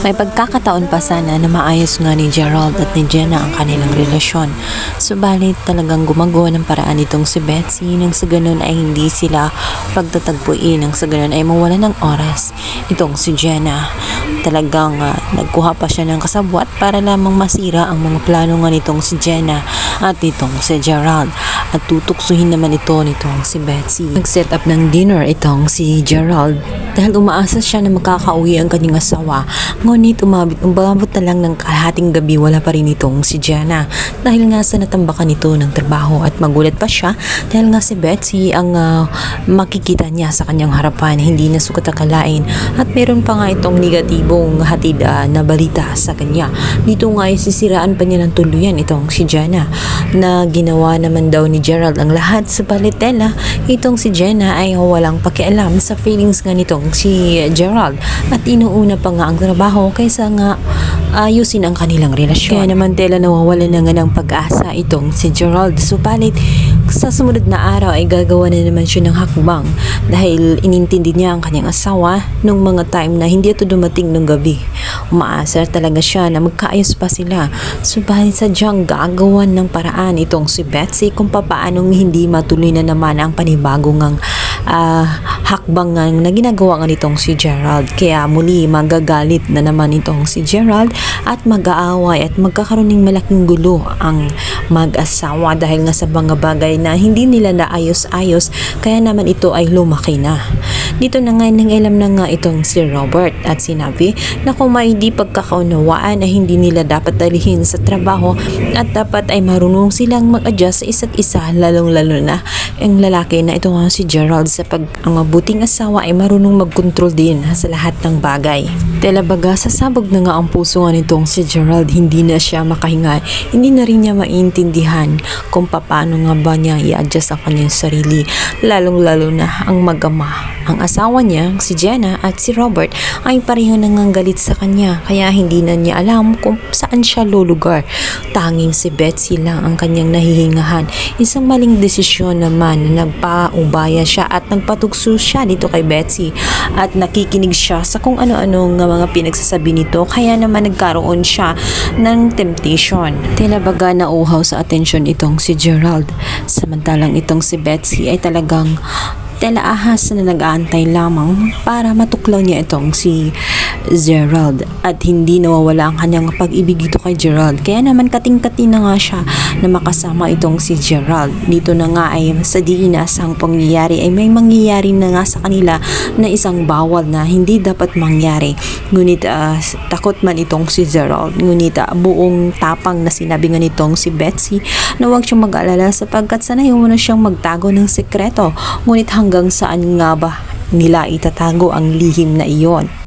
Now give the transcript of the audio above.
May pagkakataon pa sana na maayos nga ni Gerald at ni Jenna ang kanilang relasyon. Subalit talagang gumagawa ng paraan itong si Betsy nang sa ganun ay hindi sila pagtatagpuin nang sa ganun ay mawala ng oras itong si Jenna. Talagang ah, nagkuha pa siya ng kasabwat para lamang masira ang mga plano nga nitong si Jenna at nitong si Gerald at tutuksuhin naman ito nitong si Betsy. Nag-set up ng dinner itong si Gerald dahil umaasa siya na makakauwi ang kanyang asawa. Ngunit umabot, umabot na lang ng kalahating gabi wala pa rin itong si Jenna dahil nga sa natambakan nito ng trabaho at magulat pa siya dahil nga si Betsy ang ah, makikita niya sa kanyang harapan hindi na sukat akalain at meron pa nga itong negatibong hatid ah, na balita sa kanya. Dito nga ay sisiraan pa niya ng tuluyan itong si Jenna na ginawa naman daw ni Gerald ang lahat sa palitela. Itong si Jenna ay walang pakialam sa feelings nga nitong si Gerald at inuuna pa nga ang trabaho kaysa nga ayusin ang kanilang relasyon. Kaya naman tela nawawala na nga ng pag-asa itong si Gerald. Subalit sa sumunod na araw ay gagawa na naman siya ng hakbang dahil inintindi niya ang kanyang asawa nung mga time na hindi ito dumating nung gabi. Umaasar talaga siya na magkaayos pa sila. Subalit sadyang gagawan ng paraan itong si Betsy kung papaanong hindi matuloy na naman ang panibagong ang ah, hakbang na ginagawa nga nitong si Gerald. Kaya muli magagalit na naman itong si Gerald at mag-aaway at magkakaroon ng malaking gulo ang mag-asawa dahil nga sa mga bagay na hindi nila naayos-ayos kaya naman ito ay lumaki na. Dito na nga nangilam na nga itong si Robert at sinabi na kung may hindi pagkakaunawaan na hindi nila dapat dalihin sa trabaho at dapat ay marunong silang mag-adjust sa isa't isa lalong-lalo na ang lalaki na ito nga si Gerald sa pag ang mabuting asawa ay marunong mag-control din sa lahat ng bagay. Talabaga sasabog na nga ang puso nga nitong si Gerald hindi na siya makahinga hindi na rin niya maintindihan kung paano nga ba niya i-adjust ang kanyang sarili lalong-lalo na ang magama ang asawa niya, si Jenna at si Robert ay pareho nang galit sa kanya kaya hindi na niya alam kung saan siya lulugar. Tanging si Betsy lang ang kanyang nahihingahan. Isang maling desisyon naman na nagpaubaya siya at nagpatukso siya dito kay Betsy at nakikinig siya sa kung ano-ano nga mga pinagsasabi nito kaya naman nagkaroon siya ng temptation. Tila baga nauhaw sa atensyon itong si Gerald samantalang itong si Betsy ay talagang tela ahas na nag-aantay lamang para matuklaw niya itong si Gerald at hindi nawawala ang kanyang pag-ibig dito kay Gerald. Kaya naman kating-kati na nga siya na makasama itong si Gerald. Dito na nga ay sa diinas ang pangyayari ay may mangyayari na nga sa kanila na isang bawal na hindi dapat mangyari. Ngunit ah, takot man itong si Gerald. Ngunit ah, buong tapang na sinabi nga nitong si Betsy na huwag siyang mag-alala sapagkat sanay mo na siyang magtago ng sekreto. Ngunit hanggang saan nga ba nila itatago ang lihim na iyon?